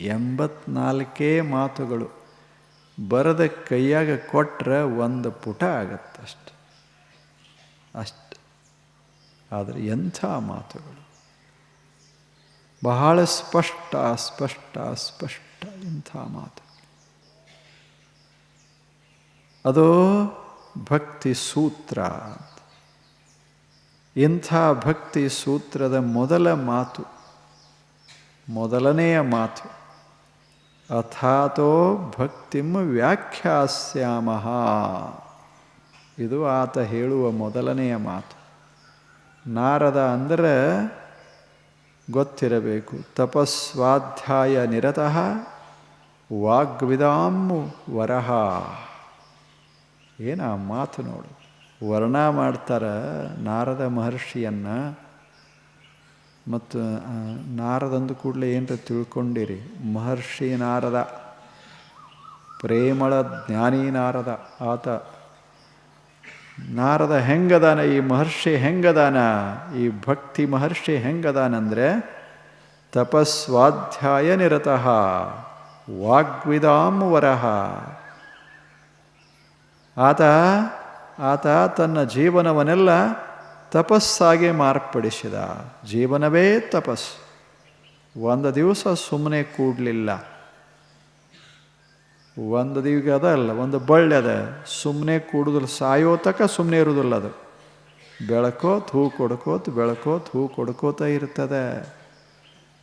ಎಂಬತ್ನಾಲ್ಕೇ ಮಾತುಗಳು. ಬರದ ಕೈಯಾಗ ಕೊಟ್ಟರೆ ಒಂದು ಪುಟ ಆಗತ್ತೆ ಅಷ್ಟು. ಆದರೆ ಎಂಥ ಮಾತುಗಳು. ಬಹಳ ಸ್ಪಷ್ಟ ಸ್ಪಷ್ಟ ಸ್ಪಷ್ಟ ಇಂಥ ಮಾತು. ಅದು ಭಕ್ತಿ ಸೂತ್ರ ಇಂಥ ಭಕ್ತಿ ಸೂತ್ರದ ಮೊದಲ ಮಾತು, ಮೊದಲನೆಯ ಮಾತು. ಅಥಾತೋ ಭಕ್ತಿಂ ವ್ಯಾಖ್ಯಾಸ್ಯಾಮ. ಇದು ಆತ ಹೇಳುವ ಮೊದಲನೆಯ ಮಾತು. ನಾರದ ಅಂದರೆ ಗೊತ್ತಿರಬೇಕು. ತಪಸ್ವಾಧ್ಯಾಯ ನಿರತಃ ವಾಗ್ವಿದಾಂ ವರಹ ಏನು ಆ ಮಾತು ನೋಡು. ವರ್ಣ ಮಾಡ್ತಾರೆ ನಾರದ ಮಹರ್ಷಿಯನ್ನು ಮತ್ತು ನಾರದಂದು ಕೂಡಲೇ ಏನರ ತಿಳ್ಕೊಂಡಿರಿ? ಮಹರ್ಷಿ ನಾರದ, ಪ್ರೇಮಳ ಜ್ಞಾನಿ ನಾರದ ಆತ. ನಾರದ ಹೆಂಗದಾನ? ಈ ಮಹರ್ಷಿ ಹೆಂಗದಾನ? ಈ ಭಕ್ತಿ ಮಹರ್ಷಿ ಹೆಂಗದಾನಂದರೆ, ತಪಸ್ವಾಧ್ಯಾಯ ನಿರತಃ ವಾಗ್ವಿದಾಂ ವರಹ ಆತ ಆತ ತನ್ನ ಜೀವನವನ್ನೆಲ್ಲ ತಪಸ್ಸಾಗಿ ಮಾರ್ಪಡಿಸಿದ. ಜೀವನವೇ ತಪಸ್ಸು ಒಂದು ದಿವಸ ಸುಮ್ಮನೆ ಕೂಡಲಿಲ್ಲ. ಒಂದು ದಿವಸ ಅದಲ್ಲ ಒಂದು ಬಳ್ಳಿ ಅದ. ಸುಮ್ಮನೆ ಕೂಡುದಿಲ್ಲ, ಸಾಯೋ ತಕ ಸುಮ್ಮನೆ ಇರುವುದಿಲ್ಲ ಅದು. ಬೆಳಕೋತ್, ಹೂ ಕೊಡ್ಕೋತ್, ಬೆಳಕೋತ್, ಹೂ ಕೊಡ್ಕೋತ ಇರ್ತದೆ.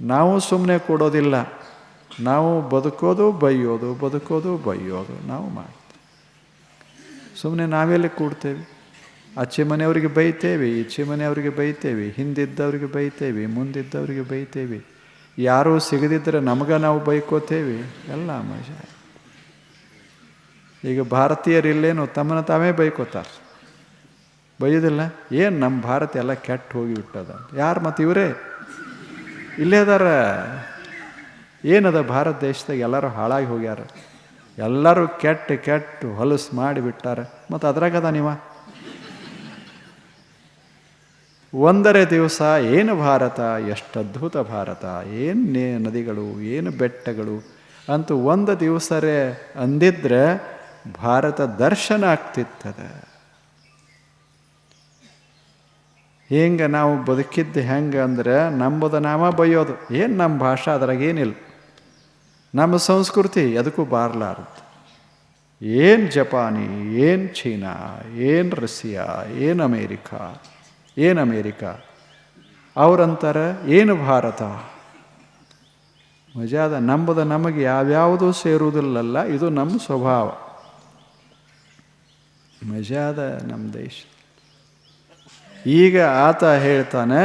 ನಾವು ಸುಮ್ಮನೆ ಕೊಡೋದಿಲ್ಲ. ನಾವು ಬದುಕೋದು, ಬೈಯೋದು ಬದುಕೋದು, ಬೈಯೋದು, ನಾವು ಮಾಡ್ತೇವೆ. ಸುಮ್ಮನೆ ನಾವೆಲ್ಲಿ ಕೂಡ್ತೇವೆ? ಆಚೆ ಮನೆಯವರಿಗೆ ಬೈತೇವೆ ಈಚೆ ಮನೆಯವರಿಗೆ ಬೈತೇವೆ, ಹಿಂದಿದ್ದವರಿಗೆ ಬೈತೇವೆ, ಮುಂದಿದ್ದವರಿಗೆ ಬೈತೇವೆ. ಯಾರೂ ಸಿಗದಿದ್ದರೆ ನಮಗೆ ನಾವು ಬೈಕೋತೇವೆ? ಎಲ್ಲ ಮಜಾ ಈಗ ಭಾರತೀಯರಿಲ್ಲೇನು ತಮ್ಮನ್ನ ತಾವೇ ಬೈಕೋತಾರೆ. ಬೈಯೋದಿಲ್ಲ? ಏನು ನಮ್ಮ ಭಾರತ ಎಲ್ಲ ಕೆಟ್ಟು ಹೋಗಿಬಿಟ್ಟದ ಯಾರು ಮತ್ತು ಇವರೇ? ಇಲ್ಲೇ ಅದಾರ. ಏನದ ಭಾರತ ದೇಶದಾಗ ಎಲ್ಲರೂ ಹಾಳಾಗಿ ಹೋಗ್ಯಾರ? ಎಲ್ಲರೂ ಕೆಟ್ಟು ಕೆಟ್ಟು ಹೊಲಸು ಮಾಡಿಬಿಟ್ಟಾರೆ ಮತ್ತು ಅದ್ರಾಗದ ನೀವ? ಒಂದರೆ ದಿವಸ ಏನು ಭಾರತ, ಎಷ್ಟು ಅದ್ಭುತ ಭಾರತ, ಏನು ನದಿಗಳು, ಏನು ಬೆಟ್ಟಗಳು ಅಂತೂ ಒಂದು ದಿವಸರೇ ಅಂದಿದ್ರೆ ಭಾರತ ದರ್ಶನ ಆಗ್ತಿತ್ತದ. ಹೆಂಗೆ ನಾವು ಬದುಕಿದ್ದು ಹೆಂಗೆ ಅಂದ್ರೆ ನಂಬುದ ನಾಮ ಬೈಯೋದು ಏನು ನಮ್ಮ ಭಾಷೆ ಅದ್ರಾಗೇನಿಲ್ಲ ನಮ್ಮ ಸಂಸ್ಕೃತಿ ಎದಕ್ಕೂ ಬಾರ್ಲಾರದು. ಏನು ಜಪಾನಿ, ಏನು ಚೀನಾ, ಏನು ರಷ್ಯಾ, ಏನು ಅಮೇರಿಕಾ ಏನು ಅಮೇರಿಕಾ? ಅವ್ರಂತಾರೆ, ಏನು ಭಾರತ? ಮಜಾದ ನಂಬದ ನಮಗೆ ಯಾವ್ಯಾವುದೂ ಸೇರುವುದಿಲ್ಲಲ್ಲ, ಇದು ನಮ್ಮ ಸ್ವಭಾವ. ಮಜಾದ ನಮ್ಮ ದೇಶ. ಈಗ ಆತ ಹೇಳ್ತಾನೆ,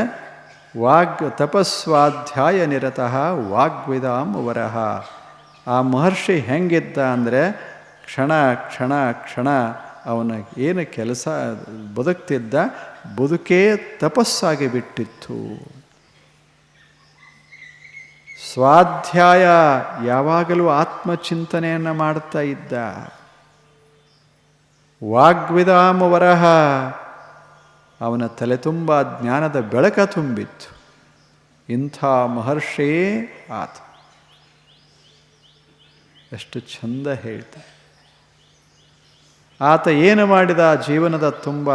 ವಾಗ್ ತಪಸ್ವಾಧ್ಯಾಯ ನಿರತಃ ವಾಗ್ವಿದಾಂ ವರಹ ಆ ಮಹರ್ಷಿ ಹೆಂಗಿದ್ದ ಅಂದರೆ, ಕ್ಷಣ ಕ್ಷಣ ಕ್ಷಣ, ಅವನ ಏನು ಕೆಲಸ ಬದುಕ್ತಿದ್ದ ಬದುಕೇ ತಪಸ್ಸಾಗಿ ಬಿಟ್ಟಿತ್ತು. ಸ್ವಾಧ್ಯಾಯ ಯಾವಾಗಲೂ ಆತ್ಮಚಿಂತನೆಯನ್ನು ಮಾಡ್ತಾ ಇದ್ದ. ವಾಗ್ವಿದಾಮ ವರಹ ಅವನ ತಲೆ ತುಂಬ ಜ್ಞಾನದ ಬೆಳಕ ತುಂಬಿತ್ತು. ಇಂಥ ಮಹರ್ಷಿಯೇ ಆತ. ಎಷ್ಟು ಚಂದ ಹೇಳ್ತಾರೆ. ಆತ ಏನು ಮಾಡಿದ? ಜೀವನದ ತುಂಬ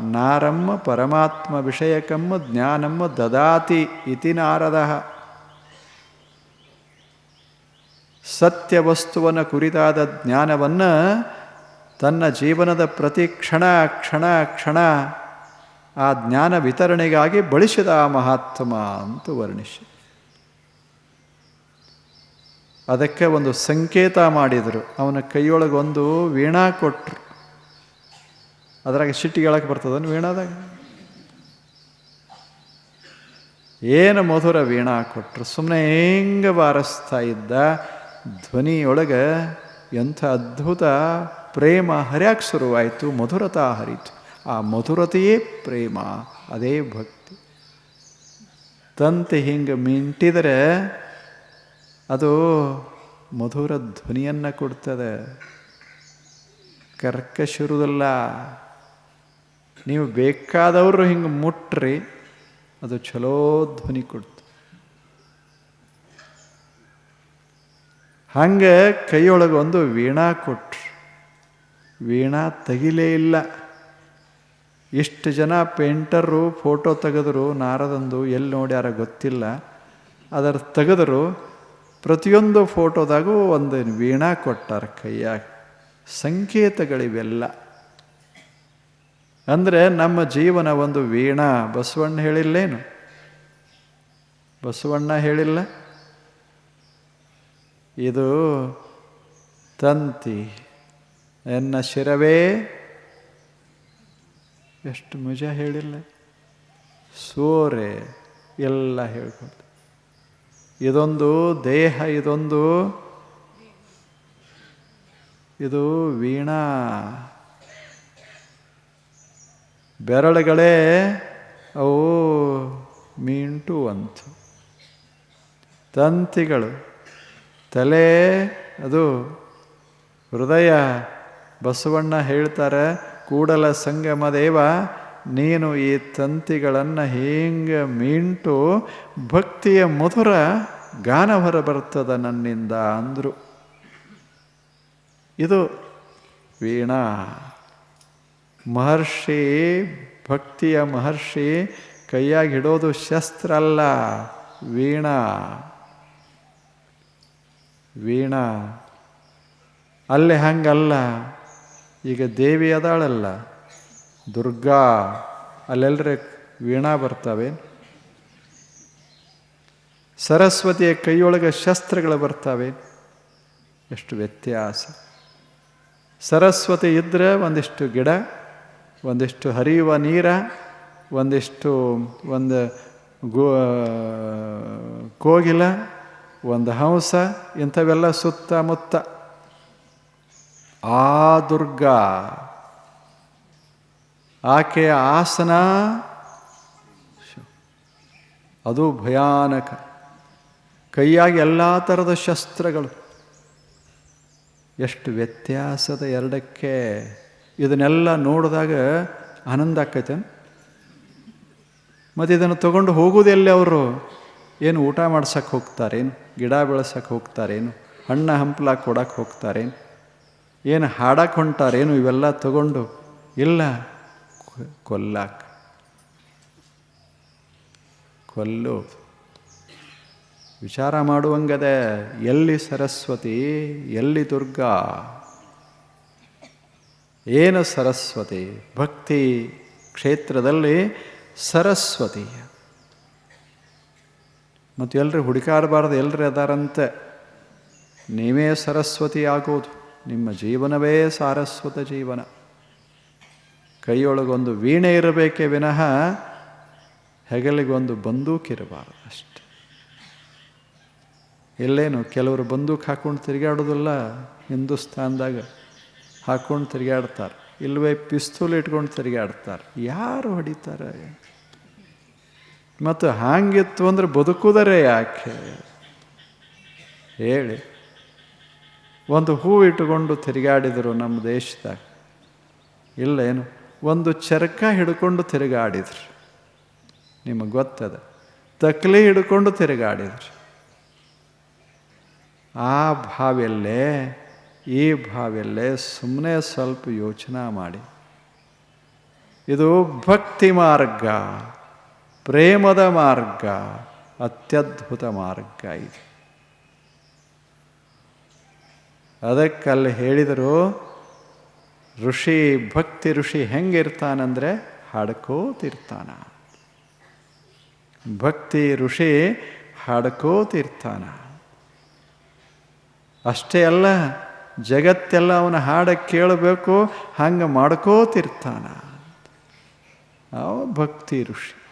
ನಾರಮ್ಮ ಪರಮಾತ್ಮ ವಿಷಯಕಮ್ಮ ಜ್ಞಾನಮ್ಮ ದದಾತಿ ಇತಿ ನಾರದ. ಸತ್ಯ ವಸ್ತುವನ್ನು ಕುರಿತಾದ ಜ್ಞಾನವನ್ನು ತನ್ನ ಜೀವನದ ಪ್ರತಿ ಕ್ಷಣ ಕ್ಷಣ ಕ್ಷಣ ಆ ಜ್ಞಾನ ವಿತರಣೆಗಾಗಿ ಬಳಸಿದ ಆ ಮಹಾತ್ಮ ಅಂತ ವರ್ಣಿಸಿ. ಅದಕ್ಕೆ ಒಂದು ಸಂಕೇತ ಮಾಡಿದರು. ಅವನ ಕೈಯೊಳಗೊಂದು ವೀಣಾ ಕೊಟ್ಟರು ಅದ್ರಾಗ ಸಿಟ್ಟಿಗೆಳಕ್ಕೆ ಬರ್ತದ ವೀಣಾದಾಗ? ಏನು ಮಧುರ ವೀಣಾ ಕೊಟ್ಟರು ಸುಮ್ಮನೆ ಹೆಂಗೆ ಬಾರಿಸ್ತಾ ಇದ್ದ ಧ್ವನಿಯೊಳಗೆ ಎಂಥ ಅದ್ಭುತ ಪ್ರೇಮ ಹರ್ಯಾಕೆ ಶುರುವಾಯಿತು, ಮಧುರತಾ ಹರಿತು. ಆ ಮಧುರತೆಯೇ ಪ್ರೇಮ, ಅದೇ ಭಕ್ತಿ. ತಂತೆ ಹಿಂಗೆ ಮಿಂಟಿದರೆ ಅದು ಮಧುರ ಧ್ವನಿಯನ್ನು ಕೊಡ್ತದೆ. ಕರ್ಕಶಿರುವುದಿಲ್ಲ ನೀವು ಬೇಕಾದವರು ಹಿಂಗೆ ಮುಟ್ರಿ, ಅದು ಚಲೋ ಧ್ವನಿ ಕೊಡ್ತು. ಹಂಗೆ ಕೈಯೊಳಗೆ ಒಂದು ವೀಣಾ ಕೊಟ್ರು. ವೀಣಾ ತೆಗಿಲೇ ಇಲ್ಲ. ಇಷ್ಟು ಜನ ಪೇಂಟರು ಫೋಟೋ ತೆಗೆದ್ರು, ನಾರದಂದು ಎಲ್ಲಿ ನೋಡ್ಯಾರ ಗೊತ್ತಿಲ್ಲ. ಅದರ ತೆಗೆದ್ರು, ಪ್ರತಿಯೊಂದು ಫೋಟೋದಾಗೂ ಒಂದು ವೀಣಾ ಕೊಟ್ಟಾರ ಕೈಯಾಗ. ಸಂಕೇತಗಳಿವೆಲ್ಲ. ಅಂದರೆ ನಮ್ಮ ಜೀವನ ಒಂದು ವೀಣಾ. ಬಸವಣ್ಣ ಹೇಳಿಲ್ಲೇನು? ಬಸವಣ್ಣ ಹೇಳಿಲ್ಲ? ಇದು ತಂತಿ ಎನ್ನ ಶಿರವೇ. ಎಷ್ಟು ಮುಜ ಹೇಳಿಲ್ಲ? ಸೋರೆ ಎಲ್ಲ ಹೇಳ್ಕೊಂಡು ಇದೊಂದು ದೇಹ, ಇದೊಂದು ಇದು ವೀಣಾ. ಬೆರಳುಗಳೇ ಅವು ಮೀಂಟು ಅಂತ ತಂತಿಗಳು. ತಲೆ, ಅದು ಹೃದಯ, ಬಸವಣ್ಣ ಹೇಳ್ತಾರೆ, ಕೂಡಲ ಸಂಗಮ ದೇವ, ನೀನು ಈ ತಂತಿಗಳನ್ನು ಹೀಗೆ ಮೀಂಟು, ಭಕ್ತಿಯ ಮಧುರ ಗಾನ ಹೊರ ಬರ್ತದ ನನ್ನಿಂದ ಅಂದರು. ಇದು ವೀಣಾ. ಮಹರ್ಷಿ ಭಕ್ತಿಯ ಮಹರ್ಷಿ ಕೈಯಾಗಿ ಹಿಡೋದು ಶಸ್ತ್ರ ಅಲ್ಲ ವೀಣಾ. ವೀಣಾ. ಅಲ್ಲಿ ಹಂಗಲ್ಲ. ಈಗ ದೇವಿ ಅದಾಳಲ್ಲ. ದುರ್ಗಾ. ಅಲ್ಲೆಲ್ಲರ ವೀಣಾ ಬರ್ತವೆ. ಸರಸ್ವತಿಯ ಕೈಯೊಳಗೆ ಶಸ್ತ್ರಗಳು ಬರ್ತವೆ. ಎಷ್ಟು ವ್ಯತ್ಯಾಸ. ಸರಸ್ವತಿ ಇದ್ದರೆ ಒಂದಿಷ್ಟು ಗಿಡ ಒಂದಿಷ್ಟು ಹರಿಯುವ ನೀರ, ಒಂದಿಷ್ಟು ಒಂದು ಗೋ ಕೋಗಿಲ, ಒಂದು ಹಂಸ, ಇಂಥವೆಲ್ಲ ಸುತ್ತಮುತ್ತ. ಆ ದುರ್ಗಾ, ಆಕೆಯ ಆಸನ, ಅದು ಭಯಾನಕ. ಕೈಯಾಗಿ ಎಲ್ಲ ಥರದ ಶಸ್ತ್ರಗಳು. ಎಷ್ಟು ವ್ಯತ್ಯಾಸದ ಎರಡಕ್ಕೆ ಇದನ್ನೆಲ್ಲ ನೋಡಿದಾಗ ಆನಂದ ಆಕೈತೆ. ಮತ್ತು ಇದನ್ನು ತಗೊಂಡು ಹೋಗೋದೆಲ್ಲಿ ಅವರು? ಏನು ಊಟ ಮಾಡ್ಸಕ್ಕೆ ಹೋಗ್ತಾರೇನು? ಗಿಡ ಬೆಳೆಸಕ್ಕೆ ಹೋಗ್ತಾರೇನು? ಹಣ್ಣ ಹಂಪಲ ಕೊಡಕ್ಕೆ ಹೋಗ್ತಾರೇನು? ಏನು ಹಾಡಕ್ಕೆ ಹೊಂಟಾರೇನು? ಇವೆಲ್ಲ ತಗೊಂಡು ಇಲ್ಲ, ಕೊಲ್ಲಾಕ. ಕೊಲ್ಲು. ವಿಚಾರ ಮಾಡುವಂಗದೆ ಎಲ್ಲಿ ಸರಸ್ವತಿ, ಎಲ್ಲಿ ದುರ್ಗಾ? ಏನು ಸರಸ್ವತಿ? ಭಕ್ತಿ ಕ್ಷೇತ್ರದಲ್ಲಿ ಸರಸ್ವತಿ. ಮತ್ತು ಎಲ್ಲರೂ ಹುಡುಕಾಡಬಾರ್ದು ಎಲ್ಲರೂ ಅದಾರಂತೆ. ನೀವೇ ಸರಸ್ವತಿ ಆಗೋದು. ನಿಮ್ಮ ಜೀವನವೇ ಸಾರಸ್ವತ ಜೀವನ. ಕೈಯೊಳಗೊಂದು ವೀಣೆ ಇರಬೇಕೇ ವಿನಃ ಹೆಗಲಿಗೊಂದು ಬಂದೂಕಿರಬಾರದು ಅಷ್ಟೆ. ಎಲ್ಲೇನು ಕೆಲವರು ಬಂದೂಕು ಹಾಕ್ಕೊಂಡು ತಿರುಗಾಡೋದಿಲ್ಲ ಹಿಂದೂಸ್ತಾನ್ದಾಗ. ಹಾಕ್ಕೊಂಡು ತಿರುಗಾಡ್ತಾರೆ. ಇಲ್ಲವೇ ಪಿಸ್ತೂಲ್ ಇಟ್ಕೊಂಡು ತಿರುಗಾಡ್ತಾರೆ. ಯಾರು ಹೊಡಿತಾರೆ? ಮತ್ತು ಹಾಂಗಿತ್ತು ಅಂದರೆ ಬದುಕುದರೆ ಯಾಕೆ? ಹೇಳಿ. ಒಂದು ಹೂ ಇಟ್ಟುಕೊಂಡು ತಿರುಗಾಡಿದರು ನಮ್ಮ ದೇಶದಾಗ. ಇಲ್ಲೇನು? ಒಂದು ಚರಕ ಹಿಡ್ಕೊಂಡು ತಿರುಗಾಡಿದ್ರು. ನಿಮಗೆ ಗೊತ್ತದ? ತಕ್ಲಿ ಹಿಡ್ಕೊಂಡು ತಿರುಗಾಡಿದ್ರು. ಆ ಭಾವೆಲ್ಲೇ ಈ ಭಾವಿಯಲ್ಲೇ ಸುಮ್ಮನೆ ಸ್ವಲ್ಪ ಯೋಚನೆ ಮಾಡಿ. ಇದು ಭಕ್ತಿ ಮಾರ್ಗ, ಪ್ರೇಮದ ಮಾರ್ಗ, ಅತ್ಯದ್ಭುತ ಮಾರ್ಗ ಇದು. ಅದಕ್ಕಲ್ಲಿ ಹೇಳಿದರು, ಋಷಿ ಭಕ್ತಿ ಋಷಿ ಹೆಂಗಿರ್ತಾನಂದರೆ ಹಾಡ್ಕೋತಿರ್ತಾನ. ಭಕ್ತಿ ಋಷಿ ಹಾಡ್ಕೋತಿರ್ತಾನ. ಅಷ್ಟೇ ಅಲ್ಲ ಜಗತ್ತೆಲ್ಲ ಅವನ ಹಾಡ ಕೇಳಬೇಕು, ಹಂಗೆ ಮಾಡ್ಕೋತಿರ್ತಾನ. ಭಕ್ತಿ ಋಷಿ.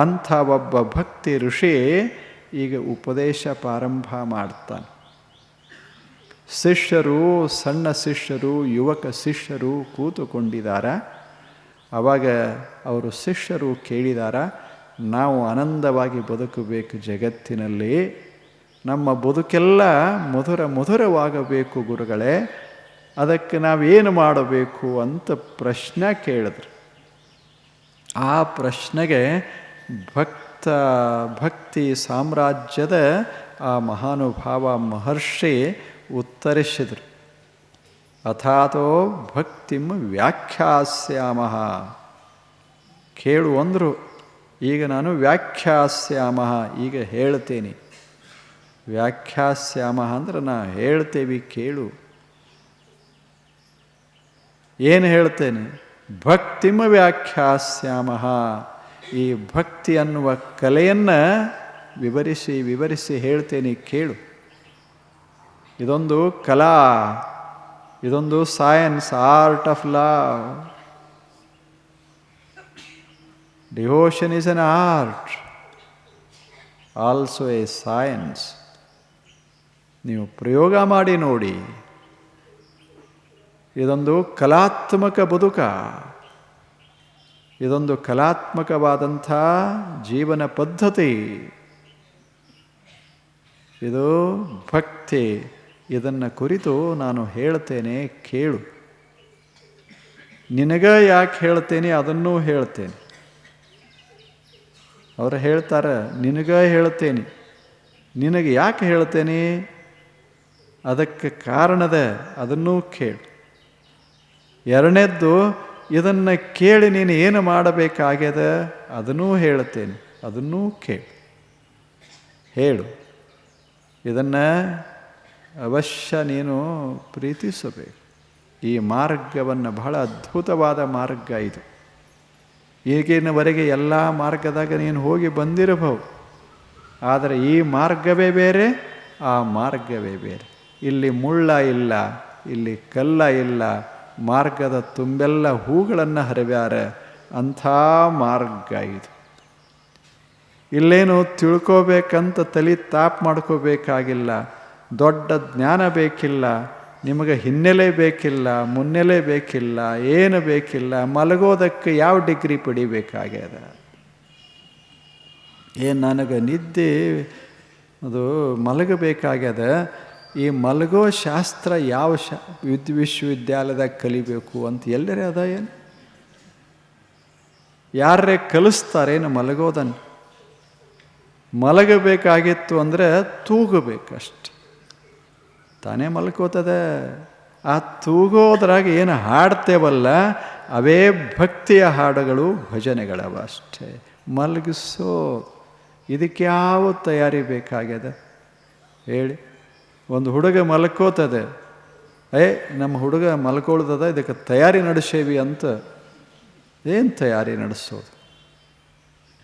ಅಂಥ ಒಬ್ಬ ಭಕ್ತಿ ಋಷಿ ಈಗ ಉಪದೇಶ ಪ್ರಾರಂಭ ಮಾಡ್ತಾನೆ. ಶಿಷ್ಯರು, ಸಣ್ಣ ಶಿಷ್ಯರು, ಯುವಕ ಶಿಷ್ಯರು ಕೂತುಕೊಂಡಿದ್ದಾರ ಆವಾಗ ಅವರು ಶಿಷ್ಯರು ಕೇಳಿದಾರ, ನಾವು ಆನಂದವಾಗಿ ಬದುಕಬೇಕು ಜಗತ್ತಿನಲ್ಲಿ. ನಮ್ಮ ಬದುಕೆಲ್ಲ ಮಧುರ ಮಧುರವಾಗಬೇಕು ಗುರುಗಳೇ. ಅದಕ್ಕೆ ನಾವೇನು ಮಾಡಬೇಕು ಅಂತ ಪ್ರಶ್ನೆ ಕೇಳಿದ್ರು. ಆ ಪ್ರಶ್ನೆಗೆ ಭಕ್ತ, ಭಕ್ತಿ ಸಾಮ್ರಾಜ್ಯದ ಆ ಮಹಾನುಭಾವ ಮಹರ್ಷಿ ಉತ್ತರಿಸಿದರು. ಅಥಾತೋ ಭಕ್ತಿಂ ವ್ಯಾಖ್ಯಾಸ್ಯಾಮ. ಕೇಳುವಂದರು ಈಗ ನಾನು ವ್ಯಾಖ್ಯಾಸ್ಯಾಮ, ಈಗ ಹೇಳ್ತೇನೆ. ವ್ಯಾಖ್ಯಾಸ್ಯಾಮ ಅಂದ್ರೆ ನಾ ಹೇಳ್ತೇವಿ ಕೇಳು. ಏನು ಹೇಳ್ತೇನೆ? ಭಕ್ತಿಮ ವ್ಯಾಖ್ಯಾಸ್ಯಾಮ ಈ ಭಕ್ತಿ ಅನ್ನುವ ಕಲೆಯನ್ನು ವಿವರಿಸಿ ವಿವರಿಸಿ ಹೇಳ್ತೇನೆ ಕೇಳು. ಇದೊಂದು ಕಲಾ, ಇದೊಂದು science art of love devotion is an art also a science ನೀವು ಪ್ರಯೋಗ ಮಾಡಿ ನೋಡಿ. ಇದೊಂದು ಕಲಾತ್ಮಕ ಬದುಕ. ಇದೊಂದು ಕಲಾತ್ಮಕವಾದಂಥ ಜೀವನ ಪದ್ಧತಿ. ಇದು ಭಕ್ತಿ. ಇದನ್ನು ಕುರಿತು ನಾನು ಹೇಳ್ತೇನೆ, ಕೇಳು. ನಿನಗ ಯಾಕೆ ಹೇಳ್ತೇನೆ, ಅದನ್ನೂ ಹೇಳ್ತೇನೆ. ಅವರು ಹೇಳ್ತಾರೆ, ನಿನಗ ಹೇಳ್ತೇನೆ. ನಿನಗೆ ಯಾಕೆ ಹೇಳ್ತೇನೆ? ಅದಕ್ಕೆ ಕಾರಣದ ಅದನ್ನೂ ಕೇಳು. ಎರಡನೇದ್ದು, ಇದನ್ನು ಕೇಳಿ ನೀನು ಏನು ಮಾಡಬೇಕಾಗ್ಯದ ಅದನ್ನೂ ಹೇಳುತ್ತೇನೆ, ಅದನ್ನೂ ಕೇಳು. ಹೇಳು. ಇದನ್ನು ಅವಶ್ಯ ನೀನು ಪ್ರೀತಿಸಬೇಕು. ಈ ಮಾರ್ಗವನ್ನು ಬಹಳ ಅದ್ಭುತವಾದ ಮಾರ್ಗ ಇದು. ಈಗಿನವರೆಗೆ ಎಲ್ಲ ಮಾರ್ಗದಾಗ ನೀನು ಹೋಗಿ ಬಂದಿರಬಹುದು. ಆದರೆ ಈ ಮಾರ್ಗವೇ ಬೇರೆ, ಆ ಮಾರ್ಗವೇ ಬೇರೆ. ಇಲ್ಲಿ ಮುಳ್ಳ ಇಲ್ಲ, ಇಲ್ಲಿ ಕಲ್ಲ ಇಲ್ಲ, ಮಾರ್ಗದ ತುಂಬೆಲ್ಲ ಹೂಗಳನ್ನು ಹರಿವ್ಯಾರ, ಅಂಥ ಮಾರ್ಗ ಇದು. ಇಲ್ಲೇನು ತಿಳ್ಕೋಬೇಕಂತ ತಲೆ ತಾಪ್ ಮಾಡ್ಕೋಬೇಕಾಗಿಲ್ಲ, ದೊಡ್ಡ ಜ್ಞಾನ ಬೇಕಿಲ್ಲ, ನಿಮಗೆ ಹಿನ್ನೆಲೆ ಬೇಕಿಲ್ಲ, ಮುನ್ನೆಲೆ ಬೇಕಿಲ್ಲ, ಏನು ಬೇಕಿಲ್ಲ, ಮಲಗೋದಕ್ಕೆ ಯಾವ ಡಿಗ್ರಿ ಪಡಿಬೇಕಾಗ್ಯದ? ಏನು ನನಗೆ ನಿದ್ದೆ ಅದು ಮಲಗಬೇಕಾಗ್ಯದ? ಈ ಮಲಗೋ ಶಾಸ್ತ್ರ ಯಾವ ಶಾ, ವಿದ್, ವಿಶ್ವವಿದ್ಯಾಲಯದಾಗ ಕಲಿಬೇಕು ಅಂತ ಎಲ್ಲರೇ ಅದ ಏನು? ಯಾರೇ ಕಲಿಸ್ತಾರೇನು ಮಲಗೋದನ್ನು ಮಲಗಬೇಕಾಗಿತ್ತು ಅಂದರೆ ತೂಗಬೇಕಷ್ಟೆ. ತಾನೇ ಮಲ್ಕೋತದೆ. ಆ ತೂಗೋದ್ರಾಗ ಏನು ಹಾಡ್ತೇವಲ್ಲ, ಅವೇ ಭಕ್ತಿಯ ಹಾಡುಗಳು ಭಜನೆಗಳವ ಅಷ್ಟೇ. ಮಲಗಿಸೋ, ಇದಕ್ಕೆ ಯಾವ ತಯಾರಿ ಬೇಕಾಗ್ಯದ? ಹೇಳಿ. ಒಂದು ಹುಡುಗ ಮಲ್ಕೋತದೆ. ಏ, ನಮ್ಮ ಹುಡುಗ ಮಲ್ಕೊಳ್ತದ ಇದಕ್ಕೆ ತಯಾರಿ ನಡೆಸೇವಿ ಅಂತ. ಏನು ತಯಾರಿ ನಡೆಸೋದು?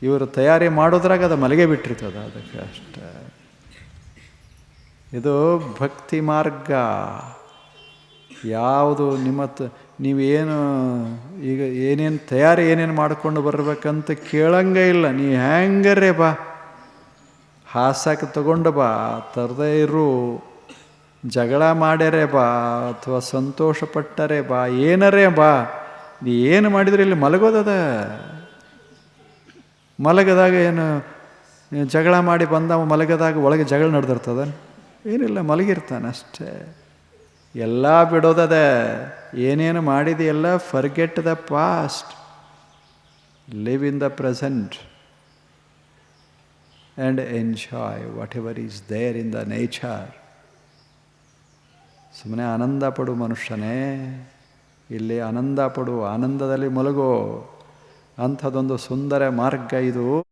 ಇವರು ತಯಾರಿ ಮಾಡೋದ್ರಾಗ ಅದು ಮಲಗೆ ಬಿಟ್ಟಿರ್ತದ ಅದಕ್ಕೆ ಅಷ್ಟೇ. ಇದು ಭಕ್ತಿ ಮಾರ್ಗ. ಯಾವುದು ನಿಮ್ಮ ನೀವೇನು ಈಗ ಏನೇನು ತಯಾರಿ ಏನೇನು ಮಾಡ್ಕೊಂಡು ಬರಬೇಕಂತ ಕೇಳಂಗೆ ಇಲ್ಲ. ನೀ ಹೆಂಗರೇ ಬಾ. ಹಾಸಕ್ಕೆ ತಗೊಂಡು ಬಾ, ತರದೇ ಇರು. ಜಗಳ ಮಾಡ್ಯಾರೆ ಬಾ ಅಥವಾ ಸಂತೋಷ ಪಟ್ಟರೆ ಬಾ, ಏನರೇ ಬಾ, ನೀ ಏನು ಮಾಡಿದ್ರೆ ಇಲ್ಲಿ ಮಲಗೋದದ? ಮಲಗದಾಗ ಏನು, ಜಗಳ ಮಾಡಿ ಬಂದವ ಮಲಗದಾಗ ಒಳಗೆ ಜಗಳ ನಡೆದಿರ್ತದ? ಏನಿಲ್ಲ, ಮಲಗಿರ್ತಾನೆ ಅಷ್ಟೇ. ಎಲ್ಲ ಬಿಡೋದದ, ಏನೇನು ಮಾಡಿದೆಯಲ್ಲ forget the past live in the present and enjoy whatever is there in the nature ಸುಮ್ಮನೆ ಆನಂದ ಪಡು ಮನುಷ್ಯನೇ. ಇಲ್ಲಿ ಆನಂದ ಪಡು ಆನಂದದಲ್ಲಿ ಮಲಗೋ. ಅಂಥದ್ದೊಂದು ಸುಂದರ ಮಾರ್ಗ ಇದು.